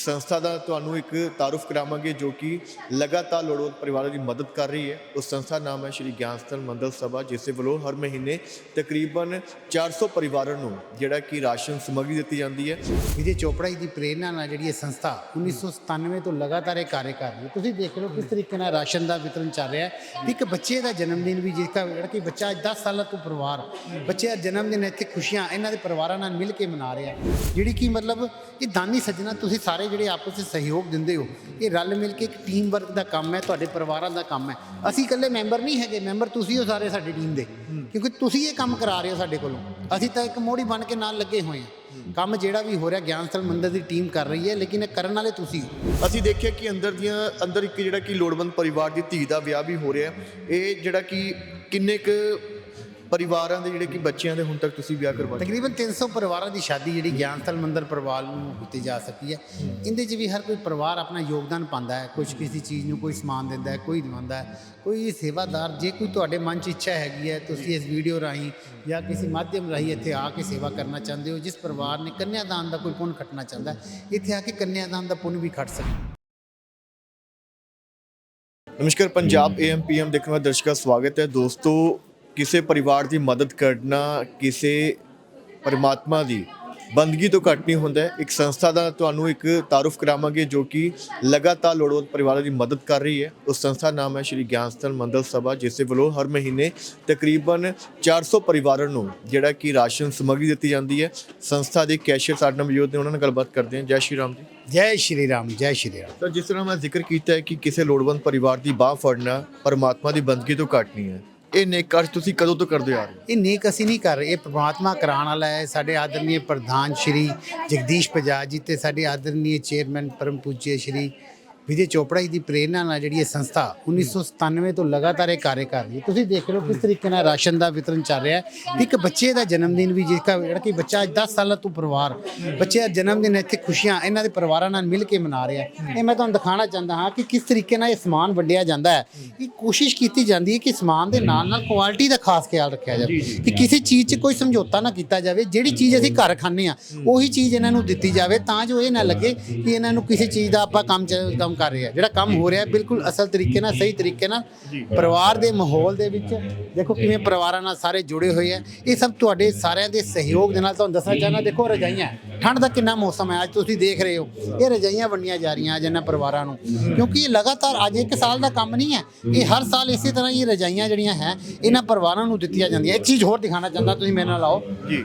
ਸੰਸਥਾ ਦਾ ਤੁਹਾਨੂੰ ਇੱਕ ਤਾਰਫ ਕਰਾਵਾਂਗੇ ਜੋ ਕਿ ਲਗਾਤਾਰ ਲੋੜਵੰਦ ਪਰਿਵਾਰਾਂ ਦੀ ਮਦਦ ਕਰ ਰਹੀ ਹੈ। ਉਸ ਸੰਸਥਾ ਦਾ ਨਾਮ ਹੈ ਸ਼੍ਰੀ ਗਿਆਨਸਥਲ ਮੰਦਲ ਸਭਾ, ਜਿਸ ਦੇ ਵੱਲੋਂ ਹਰ ਮਹੀਨੇ ਤਕਰੀਬਨ 400 ਪਰਿਵਾਰਾਂ ਨੂੰ ਜਿਹੜਾ ਕਿ ਰਾਸ਼ਨ ਸਮੱਗਰੀ ਦਿੱਤੀ ਜਾਂਦੀ ਹੈ। ਵਿਜੇ ਚੋਪੜਾ ਜੀ ਦੀ ਪ੍ਰੇਰਣਾ ਨਾਲ ਜਿਹੜੀ ਇਹ ਸੰਸਥਾ 1997 ਤੋਂ ਲਗਾਤਾਰ ਇਹ ਕਾਰਜ ਕਰ ਰਹੀ ਹੈ। ਤੁਸੀਂ ਦੇਖ ਰਹੇ ਹੋ ਕਿਸ ਤਰੀਕੇ ਨਾਲ ਰਾਸ਼ਨ ਦਾ ਵਿਤਰਨ ਚੱਲ ਰਿਹਾ ਹੈ। ਇੱਕ ਬੱਚੇ ਦਾ ਜਨਮ ਦਿਨ ਵੀ ਜਿਸਦਾ ਜਿਹੜਾ ਕਿ ਬੱਚਾ ਅੱਜ 10 ਸਾਲਾਂ ਤੋਂ ਪਰਿਵਾਰ, ਬੱਚੇ ਦਾ ਜਨਮ ਦਿਨ ਇੱਥੇ ਖੁਸ਼ੀਆਂ ਇਹਨਾਂ ਦੇ ਪਰਿਵਾਰਾਂ ਨਾਲ ਮਿਲ ਕੇ ਮਨਾ ਰਿਹਾ ਜਿਹੜੀ ਕਿ ਮਤਲਬ ਇਹ ਦਾਨੀ ਸੱਜਣਾ ਤੁਸੀਂ ਸਾਰੇ ਜਿਹੜੇ ਆਪਸ ਵਿੱਚ ਸਹਿਯੋਗ ਦਿੰਦੇ ਹੋ ਇਹ ਰਲ ਮਿਲ ਕੇ ਇੱਕ ਟੀਮ ਵਰਕ ਦਾ ਕੰਮ ਹੈ ਤੁਹਾਡੇ ਪਰਿਵਾਰਾਂ ਦਾ ਕੰਮ ਹੈ। ਅਸੀਂ ਇਕੱਲੇ ਮੈਂਬਰ ਨਹੀਂ ਹੈਗੇ ਮੈਂਬਰ ਤੁਸੀਂ ਹੋ ਸਾਰੇ ਸਾਡੀ ਟੀਮ ਦੇ। ਕਿਉਂਕਿ ਤੁਸੀਂ ਇਹ ਕੰਮ ਕਰਾ ਰਹੇ ਹੋ ਸਾਡੇ ਕੋਲੋਂ। ਅਸੀਂ ਤਾਂ ਇੱਕ ਮੋੜੀ ਬਣ ਕੇ ਨਾਲ ਲੱਗੇ ਹੋਏ ਹਾਂ। ਕੰਮ ਜਿਹੜਾ ਵੀ ਹੋ ਰਿਹਾ ਗਿਆਨਸਥਲ ਮੰਦਿਰ ਦੀ ਟੀਮ ਕਰ ਰਹੀ ਹੈ ਲੇਕਿਨ ਇਹ ਕਰਨ ਵਾਲੇ ਤੁਸੀਂ ਅਸੀਂ ਦੇਖਿਆ ਕਿ ਅੰਦਰ ਦੀਆਂ ਅੰਦਰ ਇੱਕ ਜਿਹੜਾ ਕਿ ਲੋੜਵੰਦ ਪਰਿਵਾਰ ਦੀ ਧੀ ਦਾ ਵਿਆਹ ਵੀ ਹੋ ਰਿਹਾ। ਇਹ ਜਿਹੜਾ ਕਿ ਕਿੰਨੇ ਕੁ ਪਰਿਵਾਰਾਂ ਦੇ ਜਿਹੜੇ ਕਿ ਬੱਚਿਆਂ ਦੇ ਹੁਣ ਤੱਕ ਤੁਸੀਂ ਵਿਆਹ ਕਰਵਾਏ ਤਕਰੀਬਨ 300 ਪਰਿਵਾਰਾਂ ਦੀ ਸ਼ਾਦੀ ਜਿਹੜੀ ਗਿਆਨਸਥਲ ਮੰਦਿਰ ਪਰਿਵਾਰ ਨੂੰ ਕੀਤੀ ਜਾ ਸਕੀ ਹੈ। ਇਹਦੇ 'ਚ ਵੀ ਹਰ ਕੋਈ ਪਰਿਵਾਰ ਆਪਣਾ ਯੋਗਦਾਨ ਪਾਉਂਦਾ ਹੈ। ਕੁਝ ਕਿਸੇ ਚੀਜ਼ ਨੂੰ ਕੋਈ ਸਮਾਨ ਦਿੰਦਾ ਹੈ ਕੋਈ ਦਿਵਾਉਂਦਾ ਹੈ ਕੋਈ ਸੇਵਾਦਾਰ ਜੇ ਕੋਈ ਤੁਹਾਡੇ ਮਨ 'ਚ ਇੱਛਾ ਹੈਗੀ ਹੈ ਤੁਸੀਂ ਇਸ ਵੀਡੀਓ ਰਾਹੀਂ ਜਾਂ ਕਿਸੇ ਮਾਧਿਅਮ ਰਾਹੀਂ ਇੱਥੇ ਆ ਕੇ ਸੇਵਾ ਕਰਨਾ ਚਾਹੁੰਦੇ ਹੋ ਜਿਸ ਪਰਿਵਾਰ ਨੇ ਕੰਨਿਆਦਾਨ ਦਾ ਕੋਈ ਪੁੰਨ ਖੱਟਣਾ ਚਾਹੁੰਦਾ ਇੱਥੇ ਆ ਕੇ ਕੰਨਿਆਦਾਨ ਦਾ ਪੁੰਨ ਵੀ ਖੱਟ ਸਕਦਾ ਨਮਸਕਾਰ ਪੰਜਾਬ ਏਐਮਪੀਐਮ ਦੇਖਣ ਵਾਲੇ ਦਰਸ਼ਕਾਂ ਦਾ ਸਵਾਗਤ ਹੈ। ਦੋਸਤੋ ਕਿਸੇ ਪਰਿਵਾਰ ਦੀ ਮਦਦ ਕਰਨਾ ਕਿਸੇ ਪਰਮਾਤਮਾ ਦੀ ਬੰਦਗੀ ਤੋਂ ਘੱਟ ਨਹੀਂ ਹੁੰਦਾ। ਹੈ। ਇੱਕ ਸੰਸਥਾ ਦਾ ਤੁਹਾਨੂੰ ਇੱਕ ਤਾਰਫ ਕਰਾਵਾਂਗੇ ਜੋ ਕਿ ਲਗਾਤਾਰ ਲੋੜਵੰਦ ਪਰਿਵਾਰਾਂ ਦੀ ਮਦਦ ਕਰ ਰਹੀ ਹੈ। ਉਸ ਸੰਸਥਾ ਦਾ ਨਾਮ ਹੈ ਸ਼੍ਰੀ ਗਿਆਨਸਥਲ ਮੰਦਲ ਸਭਾ ਜਿਸ ਦੇ ਵੱਲੋਂ ਹਰ ਮਹੀਨੇ ਤਕਰੀਬਨ 400 ਪਰਿਵਾਰਾਂ ਨੂੰ ਜਿਹੜਾ ਕਿ ਰਾਸ਼ਨ ਸਮੱਗਰੀ ਦਿੱਤੀ ਜਾਂਦੀ ਹੈ। ਸੰਸਥਾ ਦੇ ਕੈਸ਼ੀਅਰ ਸਾਡੇ ਨਾਲ ਮੌਜੂਦ ਨੇ ਉਹਨਾਂ ਨਾਲ ਗੱਲਬਾਤ ਕਰਦੇ ਹਾਂ। ਜੈ ਸ਼੍ਰੀ ਰਾਮ ਜੀ। ਜੈ ਸ਼੍ਰੀ ਰਾਮ ਜੈ ਸ਼੍ਰੀ ਰਾਮ। ਤਾਂ ਜਿਸ ਤਰ੍ਹਾਂ ਮੈਂ ਜ਼ਿਕਰ ਕੀਤਾ ਹੈ ਕਿ ਕਿਸੇ ਲੋੜਵੰਦ ਪਰਿਵਾਰ ਦੀ ਬਾਹ ਫੜਨਾ ਪਰਮਾਤਮਾ ਦੀ ਬੰਦਗੀ ਤੋਂ ਘੱਟ ਨਹੀਂ ਹੈ। ਇਹ ਨੇਕ ਕਾਰਜ ਤੁਸੀਂ ਕਦੋਂ ਤੋਂ ਕਰਦੇ ਆ ਰਹੇ ਹੋ? ਇਹ ਨੇਕ ਅਸੀਂ ਨਹੀਂ ਕਰ ਰਹੇ, ਇਹ ਪ੍ਰਮਾਤਮਾ ਕਰਾਉਣ ਵਾਲਾ ਹੈ। ਸਾਡੇ ਆਦਰਨੀय ਪ੍ਰਧਾਨ ਸ਼੍ਰੀ ਜਗਦੀਸ਼ ਬਜਾਜ ਜੀ ਤੇ ਸਾਡੇ ਆਦਰਨੀय ਚੇਅਰਮੈਨ ਪਰਮ ਪੂਜਯ ਸ਼੍ਰੀ ਵਿਜੇ ਚੋਪੜਾ ਜੀ ਦੀ ਪ੍ਰੇਰਣਾ ਨਾਲ ਜਿਹੜੀ ਇਹ ਸੰਸਥਾ 1997 ਤੋਂ ਲਗਾਤਾਰ ਇਹ ਕਾਰਜ ਕਰ ਰਹੀ ਹੈ। ਤੁਸੀਂ ਦੇਖ ਰਹੇ ਹੋ ਕਿਸ ਤਰੀਕੇ ਨਾਲ ਰਾਸ਼ਨ ਦਾ ਵਿਤਰਨ ਚੱਲ ਰਿਹਾ ਹੈ। ਇੱਕ ਬੱਚੇ ਦਾ ਜਨਮ ਦਿਨ ਵੀ ਜਿਸਦਾ ਜਿਹੜਾ ਕਿ ਬੱਚਾ ਅੱਜ 10 ਸਾਲਾਂ ਤੋਂ ਪਰਿਵਾਰ ਬੱਚੇ ਦਾ ਜਨਮ ਦਿਨ ਇੱਥੇ ਖੁਸ਼ੀਆਂ ਇਹਨਾਂ ਦੇ ਪਰਿਵਾਰਾਂ ਨਾਲ ਮਿਲ ਕੇ ਮਨਾ ਰਿਹਾ ਇਹ ਮੈਂ ਤੁਹਾਨੂੰ ਦਿਖਾਉਣਾ ਚਾਹੁੰਦਾ ਹਾਂ ਕਿ ਕਿਸ ਤਰੀਕੇ ਨਾਲ ਇਹ ਸਮਾਨ ਵੰਡਿਆ ਜਾਂਦਾ ਹੈ। ਇਹ ਕੋਸ਼ਿਸ਼ ਕੀਤੀ ਜਾਂਦੀ ਹੈ ਕਿ ਸਮਾਨ ਦੇ ਨਾਲ ਨਾਲ ਕੁਆਲਿਟੀ ਦਾ ਖਾਸ ਖਿਆਲ ਰੱਖਿਆ ਜਾਵੇ। ਕਿ ਕਿਸੇ ਚੀਜ਼ 'ਚ ਕੋਈ ਸਮਝੌਤਾ ਨਾ ਕੀਤਾ ਜਾਵੇ। ਜਿਹੜੀ ਚੀਜ਼ ਅਸੀਂ ਘਰ ਖਾਂਦੇ ਆ ਉਹੀ ਚੀਜ਼ ਇਹਨਾਂ ਨੂੰ ਦਿੱਤੀ ਜਾਵੇ ਤਾਂ ਜੋ ਇਹ ਨਾ ਲੱਗੇ ਕਿ ਇਹਨਾਂ ਨੂੰ ਕਿਸੇ ਚੀਜ਼ ਦਾ ਆਪਾਂ ਕੰਮ ਚ- ਕੰਮ ਕਰ ਰਹੇ ਜਿਹੜਾ ਕੰਮ ਹੋ ਰਿਹਾ ਬਿਲਕੁਲ ਅਸਲ ਤਰੀਕੇ ਨਾਲ ਸਹੀ ਤਰੀਕੇ ਨਾਲ ਪਰਿਵਾਰ ਦੇ ਮਾਹੌਲ ਦੇ ਵਿੱਚ ਦੇਖੋ ਕਿਵੇਂ ਪਰਿਵਾਰਾਂ ਨਾਲ ਸਾਰੇ ਜੁੜੇ ਹੋਏ ਆ ਇਹ ਸਭ ਤੁਹਾਡੇ ਸਾਰਿਆਂ ਦੇ ਸਹਿਯੋਗ ਦੇ ਨਾਲ ਤੁਹਾਨੂੰ ਦੱਸਣਾ ਚਾਹਨਾ ਦੇਖੋ ਰਜਾਈਆਂ ਠੰਡ ਦਾ ਕਿੰਨਾ ਮੌਸਮ ਹੈ ਅੱਜ ਤੁਸੀਂ ਦੇਖ ਰਹੇ ਹੋ। ਇਹ ਰਜਾਈਆਂ ਵੰਡੀਆਂ ਜਾ ਰਹੀਆਂ ਅੱਜ ਇਹਨਾਂ ਪਰਿਵਾਰਾਂ ਨੂੰ। ਕਿਉਂਕਿ ਇਹ ਲਗਾਤਾਰ ਅੱਜ ਇੱਕ ਸਾਲ ਦਾ ਕੰਮ ਨਹੀਂ ਹੈ। ਇਹ ਹਰ ਸਾਲ ਇਸੇ ਤਰ੍ਹਾਂ ਹੀ ਰਜਾਈਆਂ ਜਿਹੜੀਆਂ ਹੈ ਇਹਨਾਂ ਪਰਿਵਾਰਾਂ ਨੂੰ ਦਿੱਤੀਆਂ ਜਾਂਦੀਆਂ। ਇੱਕ ਚੀਜ਼ ਹੋਰ ਦਿਖਾਣਾ ਚਾਹੁੰਦਾ ਤੁਸੀਂ ਮੇਰੇ ਨਾਲ ਆਓ।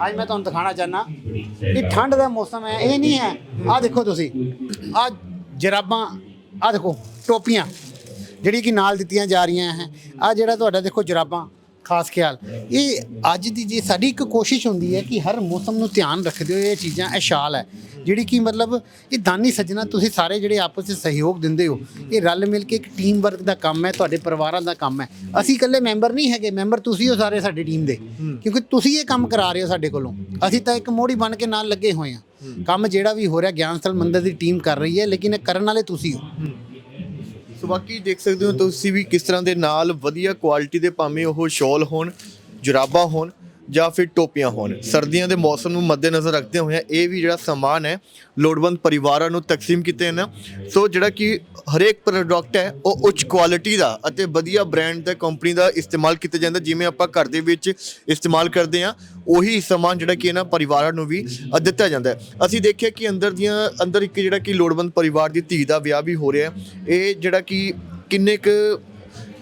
ਅੱਜ ਮੈਂ ਤੁਹਾਨੂੰ ਦਿਖਾਣਾ ਚਾਹੁੰਦਾ ਇਹ ਠੰਡ ਦਾ ਮੌਸਮ ਹੈ ਇਹ ਨਹੀਂ ਹੈ। ਆਹ ਦੇਖੋ ਤੁਸੀਂ ਆਹ ਜਰਾਬਾਂ ਆਹ ਦੇਖੋ ਟੋਪੀਆਂ ਜਿਹੜੀ ਕਿ ਨਾਲ ਦਿੱਤੀਆਂ ਜਾ ਰਹੀਆਂ ਹੈ। ਆ ਜਿਹੜਾ ਤੁਹਾਡਾ ਦੇਖੋ ਜਰਾਬਾਂ ਖਾਸ ਖਿਆਲ। ਇਹ ਅੱਜ ਦੀ ਜੇ ਸਾਡੀ ਇੱਕ ਕੋਸ਼ਿਸ਼ ਹੁੰਦੀ ਹੈ ਕਿ ਹਰ ਮੌਸਮ ਨੂੰ ਧਿਆਨ ਰੱਖਦੇ ਹੋਏ ਇਹ ਚੀਜ਼ਾਂ ਇਹ ਸ਼ਾਲ ਹੈ। ਜਿਹੜੀ ਕਿ ਮਤਲਬ ਇਹ ਦਾਨੀ ਸੱਜਣਾ ਤੁਸੀਂ ਸਾਰੇ ਜਿਹੜੇ ਆਪਸ ਵਿੱਚ ਸਹਿਯੋਗ ਦਿੰਦੇ ਹੋ ਇਹ ਰਲ ਮਿਲ ਕੇ ਇੱਕ ਟੀਮ ਵਰਕ ਦਾ ਕੰਮ ਹੈ ਤੁਹਾਡੇ ਪਰਿਵਾਰਾਂ ਦਾ ਕੰਮ ਹੈ। ਅਸੀਂ ਇਕੱਲੇ ਮੈਂਬਰ ਨਹੀਂ ਹੈਗੇ ਮੈਂਬਰ ਤੁਸੀਂ ਹੋ ਸਾਰੇ ਸਾਡੀ ਟੀਮ ਦੇ। ਕਿਉਂਕਿ ਤੁਸੀਂ ਇਹ ਕੰਮ ਕਰਾ ਰਹੇ ਹੋ ਸਾਡੇ ਕੋਲੋਂ। ਅਸੀਂ ਤਾਂ ਇੱਕ ਮੋੜੀ ਬਣ ਕੇ ਨਾਲ ਲੱਗੇ ਹੋਏ ਹਾਂ। ਕੰਮ ਜਿਹੜਾ ਵੀ ਹੋ ਰਿਹਾ ਗਿਆਨਸਥਲ ਮੰਦਿਰ ਦੀ ਟੀਮ ਕਰ ਰਹੀ ਹੈ ਲੇਕਿਨ ਇਹ ਕਰਨ ਵਾਲੇ ਤੁਸੀਂ ਹੋ। ਸੋ ਬਾਕੀ ਦੇਖ ਸਕਦੇ ਹੋ ਤੁਸੀਂ ਵੀ ਕਿਸ ਤਰ੍ਹਾਂ ਦੇ ਨਾਲ ਵਧੀਆ ਕੁਆਲਿਟੀ ਦੇ ਭਾਵੇਂ ਉਹ ਸ਼ਾਲ ਹੋਣ ਜੁਰਾਬਾਂ ਹੋਣ ਜਾਂ ਫਿਰ ਟੋਪੀਆਂ ਹੋਣ। ਸਰਦੀਆਂ ਦੇ ਮੌਸਮ ਨੂੰ ਮੱਦੇਨਜ਼ਰ ਰੱਖਦੇ ਹੋਏ ਇਹ ਵੀ ਜਿਹੜਾ ਸਮਾਨ ਹੈ ਲੋੜਵੰਦ ਪਰਿਵਾਰਾਂ ਨੂੰ ਤਕਸੀਮ ਕੀਤੇ ਨੇ ਸੋ ਜਿਹੜਾ ਕਿ ਹਰੇਕ ਪ੍ਰੋਡਕਟ ਹੈ ਉਹ ਉੱਚ ਕੁਆਲਿਟੀ ਦਾ ਅਤੇ ਵਧੀਆ ਬ੍ਰਾਂਡ ਦਾ ਕੰਪਨੀ ਦਾ ਇਸਤੇਮਾਲ ਕੀਤਾ ਜਾਂਦਾ ਜਿਵੇਂ ਆਪਾਂ ਘਰ ਦੇ ਵਿੱਚ ਇਸਤੇਮਾਲ ਕਰਦੇ ਹਾਂ ਉਹੀ ਸਮਾਨ ਜਿਹੜਾ ਕਿ ਇਹਨਾਂ ਪਰਿਵਾਰਾਂ ਨੂੰ ਵੀ ਦਿੱਤਾ ਜਾਂਦਾ ਹੈ। ਅਸੀਂ ਦੇਖਿਆ ਕਿ ਅੰਦਰ ਦੀਆਂ ਅੰਦਰ ਇੱਕ ਜਿਹੜਾ ਕਿ ਲੋੜਵੰਦ ਪਰਿਵਾਰ ਦੀ ਧੀ ਦਾ ਵਿਆਹ ਵੀ ਹੋ ਰਿਹਾ ਹੈ। ਇਹ ਜਿਹੜਾ ਕਿ ਕਿੰਨੇ ਕੁ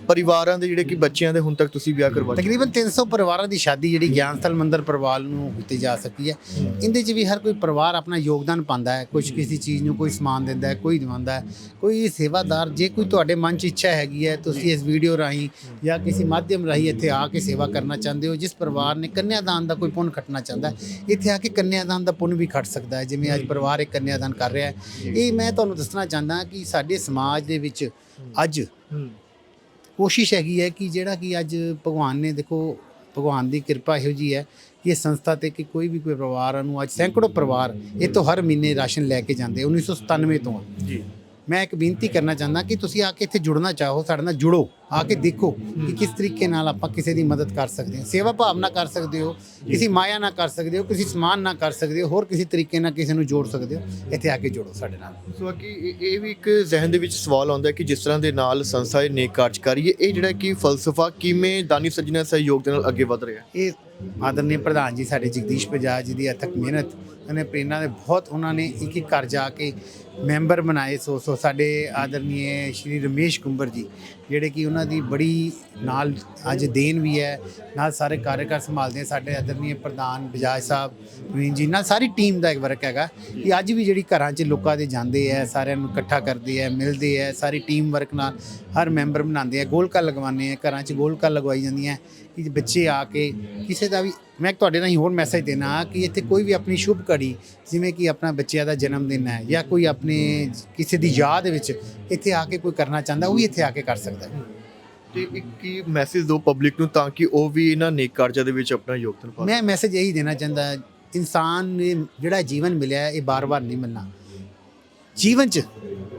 ਪਰਿਵਾਰਾਂ ਦੇ ਜਿਹੜੇ ਕਿ ਬੱਚਿਆਂ ਦੇ ਹੁਣ ਤੱਕ ਤੁਸੀਂ ਵਿਆਹ ਕਰਵਾਏ ਤਕਰੀਬਨ 300 ਪਰਿਵਾਰਾਂ ਦੀ ਸ਼ਾਦੀ ਜਿਹੜੀ ਗਿਆਨ ਸਥਲ ਮੰਦਰ ਪਰਿਵਾਰ ਨੂੰ ਕੀਤੀ ਜਾ ਸਕੀ ਹੈ। ਇਹਦੇ 'ਚ ਵੀ ਹਰ ਕੋਈ ਪਰਿਵਾਰ ਆਪਣਾ ਯੋਗਦਾਨ ਪਾਉਂਦਾ ਹੈ। ਕੁਝ ਕਿਸੇ ਚੀਜ਼ ਨੂੰ ਕੋਈ ਸਮਾਨ ਦਿੰਦਾ ਹੈ, ਕੋਈ ਦਿਵਾਉਂਦਾ ਹੈ, ਕੋਈ ਸੇਵਾਦਾਰ, ਜੇ ਕੋਈ ਤੁਹਾਡੇ ਮਨ 'ਚ ਇੱਛਾ ਹੈਗੀ ਹੈ, ਤੁਸੀਂ ਇਸ ਵੀਡੀਓ ਰਾਹੀਂ ਜਾਂ ਕਿਸੇ ਮਾਧਿਅਮ ਰਾਹੀਂ ਇੱਥੇ ਆ ਕੇ ਸੇਵਾ ਕਰਨਾ ਚਾਹੁੰਦੇ ਹੋ, ਜਿਸ ਪਰਿਵਾਰ ਨੇ ਕੰਨਿਆਦਾਨ ਦਾ ਕੋਈ ਪੁੰਨ ਖੱਟਣਾ ਚਾਹੁੰਦਾ ਇੱਥੇ ਆ ਕੇ ਕੰਨਿਆਦਾਨ ਦਾ ਪੁੰਨ ਵੀ ਖੱਟ ਸਕਦਾ ਹੈ, ਜਿਵੇਂ ਅੱਜ ਪਰਿਵਾਰ ਇੱਕ ਕੰਨਿਆਦਾਨ ਕਰ ਰਿਹਾ ਹੈ। ਇਹ ਮੈਂ ਤੁਹਾਨੂੰ ਦੱਸਣਾ ਚਾਹੁੰਦਾ ਕਿ ਸਾਡੇ ਸਮਾਜ ਦੇ ਵਿੱਚ ਅੱਜ ਕੋਸ਼ਿਸ਼ ਹੈਗੀ ਹੈ ਕਿ ਜਿਹੜਾ ਕਿ ਅੱਜ ਭਗਵਾਨ ਨੇ ਦੇਖੋ ਭਗਵਾਨ ਦੀ ਕਿਰਪਾ ਇਹੋ ਜੀ ਹੈ ਕਿ ਇਹ ਸੰਸਥਾ ਤੇ ਕਿ ਕੋਈ ਵੀ ਕੋਈ ਪਰਿਵਾਰ ਨੂੰ ਅੱਜ ਸੈਂਕੜੋ ਪਰਿਵਾਰ ਇਹ ਤੋਂ ਹਰ ਮਹੀਨੇ ਰਾਸ਼ਨ ਲੈ ਕੇ ਜਾਂਦੇ 1997 ਤੋਂ। ਜੀ ਮੈਂ ਇੱਕ ਬੇਨਤੀ ਕਰਨਾ ਚਾਹੁੰਦਾ ਕਿ ਤੁਸੀਂ ਆ ਕੇ ਇੱਥੇ ਜੁੜਨਾ ਚਾਹੋ ਸਾਡੇ ਨਾਲ ਜੁੜੋ ਆ ਕੇ ਦੇਖੋ ਕਿ ਕਿਸ ਤਰੀਕੇ ਨਾਲ ਆਪਾਂ ਕਿਸੇ ਦੀ ਮਦਦ ਕਰ ਸਕਦੇ ਹਾਂ ਸੇਵਾ ਭਾਵਨਾ ਕਰ ਸਕਦੇ ਹੋ ਕਿਸੇ ਮਾਇਆ ਨਾਲ ਕਰ ਸਕਦੇ ਹੋ ਕਿਸੇ ਸਮਾਨ ਨਾਲ ਕਰ ਸਕਦੇ ਹੋ ਹੋਰ ਕਿਸੇ ਤਰੀਕੇ ਨਾਲ ਕਿਸੇ ਨੂੰ ਜੋੜ ਸਕਦੇ ਹੋ ਇੱਥੇ ਆ ਕੇ ਜੁੜੋ ਸਾਡੇ ਨਾਲ ਸੋ ਬਾਕੀ ਇਹ- ਵੀ ਇੱਕ ਜ਼ਿਹਨ ਦੇ ਵਿੱਚ ਸਵਾਲ ਆਉਂਦਾ ਹੈ ਕਿ ਜਿਸ ਤਰ੍ਹਾਂ ਦੇ ਨਾਲ ਸੰਸਥਾ ਇਹ ਨੇਕ ਕਾਰਜ ਕਰ ਰਹੀ ਹੈ ਇਹ ਜਿਹੜਾ ਕਿ ਫਲਸਫਾ ਕਿਵੇਂ ਦਾਨੀ ਸੱਜਣਾ ਸਹਿਯੋਗ ਦੇ ਨਾਲ ਅੱਗੇ ਵਧ ਰਿਹਾ ਹੈ ਇਹ ਆਦਰਨੀ ਪ੍ਰਧਾਨ ਜੀ ਸਾਡੇ ਜਗਦੀਸ਼ ਬਜਾਜ ਜੀ ਦੀ ਅਥਕ ਮਿਹਨਤ ਉਹਨੇ ਪ੍ਰੇਰਨਾ ਦੇ ਬਹੁਤ ਉਹਨਾਂ ਨੇ ਇੱਕ ਇੱਕ ਘਰ ਜਾ ਕੇ ਮੈਂਬਰ ਬਣਾਏ ਸੋ ਸੋ ਸਾਡੇ ਆਦਰਨੀਏ ਸ਼੍ਰੀ ਰਮੇਸ਼ ਕੁੰਬਰ ਜੀ ਜਿਹੜੇ ਕਿ ਉਹਨਾਂ ਦੀ ਬੜੀ ਨਾਲ ਅੱਜ ਦੇਣ ਵੀ ਹੈ, ਨਾਲ ਸਾਰੇ ਕਾਰਜਕਾਰ ਸੰਭਾਲਦੇ ਆ, ਸਾਡੇ ਆਦਰਨੀਏ ਪ੍ਰਧਾਨ ਬਜਾਜ ਸਾਹਿਬ, ਪ੍ਰਵੀਨ ਜੀ, ਨਾਲ ਸਾਰੀ ਟੀਮ ਦਾ ਇੱਕ ਵਰਕ ਹੈਗਾ ਕਿ ਅੱਜ ਵੀ ਜਿਹੜੀ ਘਰਾਂ 'ਚ ਲੋਕਾਂ ਦੇ ਜਾਂਦੇ ਆ, ਸਾਰਿਆਂ ਨੂੰ ਇਕੱਠਾ ਕਰਦੇ ਆ, ਮਿਲਦੇ ਆ, ਸਾਰੀ ਟੀਮ ਵਰਕ ਨਾਲ ਹਰ ਮੈਂਬਰ ਬਣਾਉਂਦੇ ਆ, ਗੋਲਕਾ ਲਗਵਾਉਂਦੇ ਆ, ਘਰਾਂ 'ਚ ਗੋਲਕਾ ਲਗਵਾਈ ਜਾਂਦੀਆਂ। ਕਿ ਬੱਚੇ ਆ ਕੇ ਕਿਸੇ ਦਾ ਵੀ ਮੈਂ ਤੁਹਾਡੇ ਨਾਲ ਹੀ ਹੋਰ ਮੈਸੇਜ ਦੇਣਾ ਕਿ ਇੱਥੇ ਕੋਈ ਵੀ ਆਪਣੀ ਸ਼ੁਭ ਘੜੀ ਜਿਵੇਂ ਕਿ ਆਪਣਾ ਬੱਚਿਆਂ ਦਾ ਜਨਮ ਦਿਨ ਹੈ ਜਾਂ ਕੋਈ ਆਪਣੇ ਕਿਸੇ ਦੀ ਯਾਦ ਵਿੱਚ ਇੱਥੇ ਆ ਕੇ ਕੋਈ ਕਰਨਾ ਚਾਹੁੰਦਾ ਉਹ ਵੀ ਇੱਥੇ ਆ ਕੇ ਕਰ ਸਕਦਾ ਹੈ। ਤੇ ਇੱਕ ਕੀ ਮੈਸੇਜ ਦੋ ਪਬਲਿਕ ਨੂੰ ਤਾਂ ਕਿ ਉਹ ਵੀ ਇਹਨਾਂ ਨੇਕ ਕਾਰਜਾਂ ਦੇ ਵਿੱਚ ਆਪਣਾ ਯੋਗਦਾਨ ਪਾ ਮੈਂ ਮੈਸੇਜ ਇਹੀ ਦੇਣਾ ਚਾਹੁੰਦਾ ਇਨਸਾਨ ਨੂੰ ਜਿਹੜਾ ਜੀਵਨ ਮਿਲਿਆ ਇਹ ਬਾਰ-ਬਾਰ ਨਹੀਂ ਮਿਲਣਾ। ਜੀਵਨ 'ਚ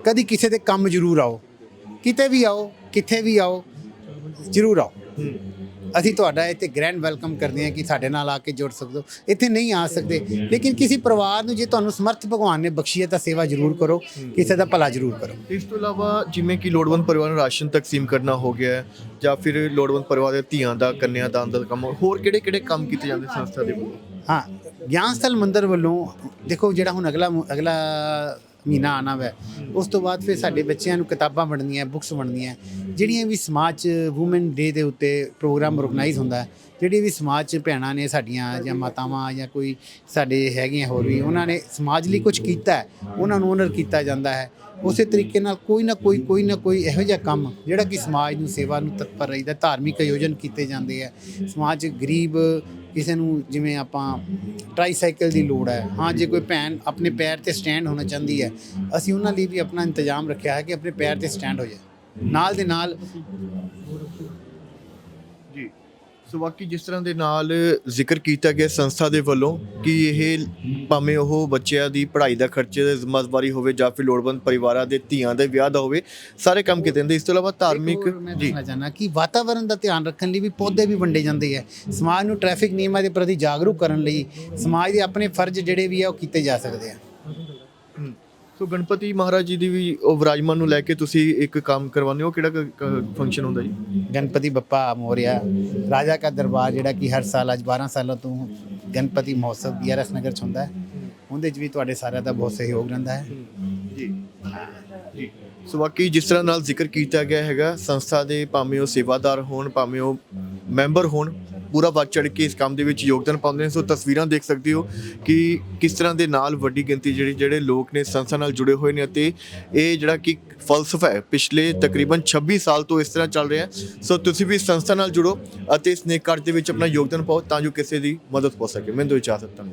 ਕਦੀ ਕਿਸੇ ਦੇ ਕੰਮ ਜ਼ਰੂਰ ਆਓ ਕਿਤੇ ਵੀ ਆਓ ਕਿੱਥੇ ਵੀ ਆਓ ਜ਼ਰੂਰ ਆਓ। ਅਸੀਂ ਤੁਹਾਡਾ ਇੱਥੇ ਗ੍ਰੈਂਡ ਵੈਲਕਮ ਕਰਦੇ ਹਾਂ ਕਿ ਸਾਡੇ ਨਾਲ ਆ ਕੇ ਜੁੜ ਸਕਦੇ ਹੋ। ਇੱਥੇ ਨਹੀਂ ਆ ਸਕਦੇ। ਲੇਕਿਨ ਕਿਸੇ ਪਰਿਵਾਰ ਨੂੰ ਜੇ ਤੁਹਾਨੂੰ ਸਮਰਥ ਭਗਵਾਨ ਨੇ ਬਖਸ਼ੀ ਹੈ ਤਾਂ ਸੇਵਾ ਜ਼ਰੂਰ ਕਰੋ। ਕਿਸੇ ਦਾ ਭਲਾ ਜ਼ਰੂਰ ਕਰੋ। ਇਸ ਤੋਂ ਇਲਾਵਾ ਜਿਵੇਂ ਕਿ ਲੋੜਵੰਦ ਪਰਿਵਾਰ ਨੂੰ ਰਾਸ਼ਨ ਤਕਸੀਮ ਕਰਨਾ ਹੋ ਗਿਆ ਹੈ, ਜਾਂ ਫਿਰ ਲੋੜਵੰਦ ਪਰਿਵਾਰ ਦੇ ਧੀਆਂ ਦਾ ਕੰਨਿਆ ਦਾਨ ਦਾ ਕੰਮ ਹੋਰ ਕਿਹੜੇ ਕਿਹੜੇ ਕੰਮ ਕੀਤੇ ਜਾਂਦੇ ਸੰਸਥਾ ਦੇ ਵੱਲੋਂ? ਹਾਂ ਗਿਆਨ ਸਥਲ ਮੰਦਿਰ ਵੱਲੋਂ ਦੇਖੋ ਜਿਹੜਾ ਹੁਣ ਅਗਲਾ ਅਗਲਾ ਮਹੀਨਾ ਆਣਾ ਵੈ। ਉਸ ਤੋਂ ਬਾਅਦ ਫਿਰ ਸਾਡੇ ਬੱਚਿਆਂ ਨੂੰ ਕਿਤਾਬਾਂ ਵੰਡਣੀਆਂ ਬੁੱਕਸ ਵੰਡਣੀਆਂ ਜਿਹੜੀਆਂ ਵੀ ਸਮਾਜ 'ਚ ਔਮਨ ਡੇ ਦੇ ਉੱਤੇ ਪ੍ਰੋਗਰਾਮ ਆਰਗੇਨਾਈਜ਼ ਹੁੰਦਾ ਹੈ ਜਿਹੜੀ ਵੀ ਸਮਾਜ 'ਚ ਭੈਣਾਂ ਨੇ ਸਾਡੀਆਂ ਜਾਂ ਮਾਤਾਵਾਂ ਜਾਂ ਕੋਈ ਸਾਡੇ ਹੈਗੀਆਂ ਹੋਰ ਵੀ, ਉਹਨਾਂ ਨੇ ਸਮਾਜ ਲਈ ਕੁਝ ਕੀਤਾ, ਉਹਨਾਂ ਨੂੰ ਓਨਰ ਕੀਤਾ ਜਾਂਦਾ ਹੈ। ਉਸੇ ਤਰੀਕੇ ਨਾਲ ਕੋਈ ਨਾ ਕੋਈ ਕੋਈ ਨਾ ਕੋਈ ਇਹੋ ਜਿਹਾ ਕੰਮ ਜਿਹੜਾ ਕਿ ਸਮਾਜ ਨੂੰ ਸੇਵਾ ਨੂੰ ਤਤਪਰ ਰਹਿੰਦਾ, ਧਾਰਮਿਕ ਆਯੋਜਨ ਕੀਤੇ ਜਾਂਦੇ ਆ। ਸਮਾਜ 'ਚ ਗਰੀਬ ਕਿਸੇ ਨੂੰ ਜਿਵੇਂ ਆਪਾਂ ਟ੍ਰਾਈਸਾਈਕਲ ਦੀ ਲੋੜ ਹੈ। ਹਾਂ, ਜੇ ਕੋਈ ਭੈਣ ਆਪਣੇ ਪੈਰ ਤੇ ਸਟੈਂਡ ਹੋਣਾ ਚਾਹੁੰਦੀ ਹੈ, ਅਸੀਂ ਉਹਨਾਂ ਲਈ ਵੀ ਆਪਣਾ ਇੰਤਜ਼ਾਮ ਰੱਖਿਆ ਹੈ ਕਿ ਆਪਣੇ ਪੈਰ ਤੇ ਸਟੈਂਡ ਹੋ ਜਾਏ। ਨਾਲ ਦੇ ਨਾਲ ਸੋ ਬਾਕੀ ਜਿਸ ਤਰ੍ਹਾਂ ਦੇ ਨਾਲ ਜ਼ਿਕਰ ਕੀਤਾ ਗਿਆ ਸੰਸਥਾ ਦੇ ਵੱਲੋਂ ਕਿ ਇਹ ਭਾਵੇਂ ਉਹ ਬੱਚਿਆਂ ਦੀ ਪੜ੍ਹਾਈ ਦਾ ਖਰਚੇ ਦੀ ਜ਼ਿੰਮੇਵਾਰੀ ਹੋਵੇ ਜਾਂ ਫਿਰ ਲੋੜਵੰਦ ਪਰਿਵਾਰਾਂ ਦੇ ਧੀਆਂ ਦੇ ਵਿਆਹ ਦਾ ਹੋਵੇ ਸਾਰੇ ਕੰਮ ਕੀਤੇ ਜਾਂਦੇ। ਇਸ ਤੋਂ ਇਲਾਵਾ ਧਾਰਮਿਕ ਮੈਂ ਜੀ। ਦੱਸਣਾ ਚਾਹਨਾ ਕਿ ਵਾਤਾਵਰਣ ਦਾ ਧਿਆਨ ਰੱਖਣ ਲਈ ਵੀ ਪੌਦੇ ਵੀ ਵੰਡੇ ਜਾਂਦੇ ਹੈ ਸਮਾਜ ਨੂੰ ਟ੍ਰੈਫਿਕ ਨਿਯਮਾਂ ਦੇ ਪ੍ਰਤੀ ਜਾਗਰੂਕ ਕਰਨ ਲਈ ਸਮਾਜ ਦੇ ਆਪਣੇ ਫਰਜ਼ ਜਿਹੜੇ ਵੀ ਆ ਉਹ ਕੀਤੇ ਜਾ ਸਕਦੇ ਆ। ਸੋ ਗਣਪਤੀ ਮਹਾਰਾਜ ਜੀ ਦੀ ਵੀ ਉਹ ਵਿਰਾਜਮਾਨ ਨੂੰ ਲੈ ਕੇ ਤੁਸੀਂ ਇੱਕ ਕੰਮ ਕਰਵਾਉਂਦੇ ਹੋ ਕਿਹੜਾ ਫੰਕਸ਼ਨ ਹੁੰਦਾ ਜੀ? ਗਣਪਤੀ ਬੱਪਾ ਮੋਰਿਆ ਰਾਜਾ ਕਾ ਦਰਬਾਰ ਜਿਹੜਾ ਕਿ ਹਰ ਸਾਲ ਅੱਜ 12 ਸਾਲਾਂ ਤੋਂ ਗਣਪਤੀ ਮਹੋਤਸਵ ਬੀਆਰਐਸ ਨਗਰ ਚ ਹੁੰਦਾ ਹੈ। ਉਹਦੇ ਚ ਵੀ ਤੁਹਾਡੇ ਸਾਰਿਆਂ ਦਾ ਬਹੁਤ ਸਹਿਯੋਗ ਰਹਿੰਦਾ ਹੈ। ਜੀ। ਜੀ। ਸੋ ਬਾਕੀ ਜਿਸ ਤਰ੍ਹਾਂ ਨਾਲ ਜ਼ਿਕਰ ਕੀਤਾ ਗਿਆ ਹੈਗਾ ਸੰਸਥਾ ਦੇ ਭਾਵੇਂ ਉਹ ਸੇਵਾਦਾਰ ਹੋਣ ਭਾਵੇਂ ਉਹ ਮੈਂਬਰ ਹੋਣ ਪੂਰਾ ਵੱਧ ਚੜ ਕੇ ਇਸ ਕੰਮ ਦੇ ਵਿੱਚ ਯੋਗਦਾਨ ਪਾਉਂਦੇ ਨੇ। ਸੋ ਤਸਵੀਰਾਂ ਦੇਖ ਸਕਦੇ ਹੋ ਕਿ ਕਿਸ ਤਰ੍ਹਾਂ ਦੇ ਨਾਲ ਵੱਡੀ ਗਿਣਤੀ ਜਿਹੜੀ, ਜਿਹੜੇ ਲੋਕ ਨੇ ਸੰਸਥਾ ਨਾਲ ਜੁੜੇ ਹੋਏ ਨੇ ਅਤੇ ਇਹ ਜਿਹੜਾ ਕਿ ਫਲਸਫਾ ਹੈ, ਪਿਛਲੇ ਤਕਰੀਬਨ 26 ਸਾਲ ਤੋਂ ਇਸ ਤਰ੍ਹਾਂ ਚੱਲ ਰਿਹਾ ਹੈ। ਸੋ ਤੁਸੀਂ ਵੀ ਇਸ ਸੰਸਥਾ ਨਾਲ ਜੁੜੋ ਅਤੇ ਇਸ ਨੇਕ ਕਾਰਜ ਦੇ ਵਿੱਚ ਆਪਣਾ ਯੋਗਦਾਨ ਪਾਓ ਤਾਂ ਜੋ ਕਿਸੇ ਦੀ ਮਦਦ ਹੋ ਸਕੇ। ਮੈਨੂੰ ਦੋ ਇਜਾਜ਼ਤ ਧੰਨਵਾਦ।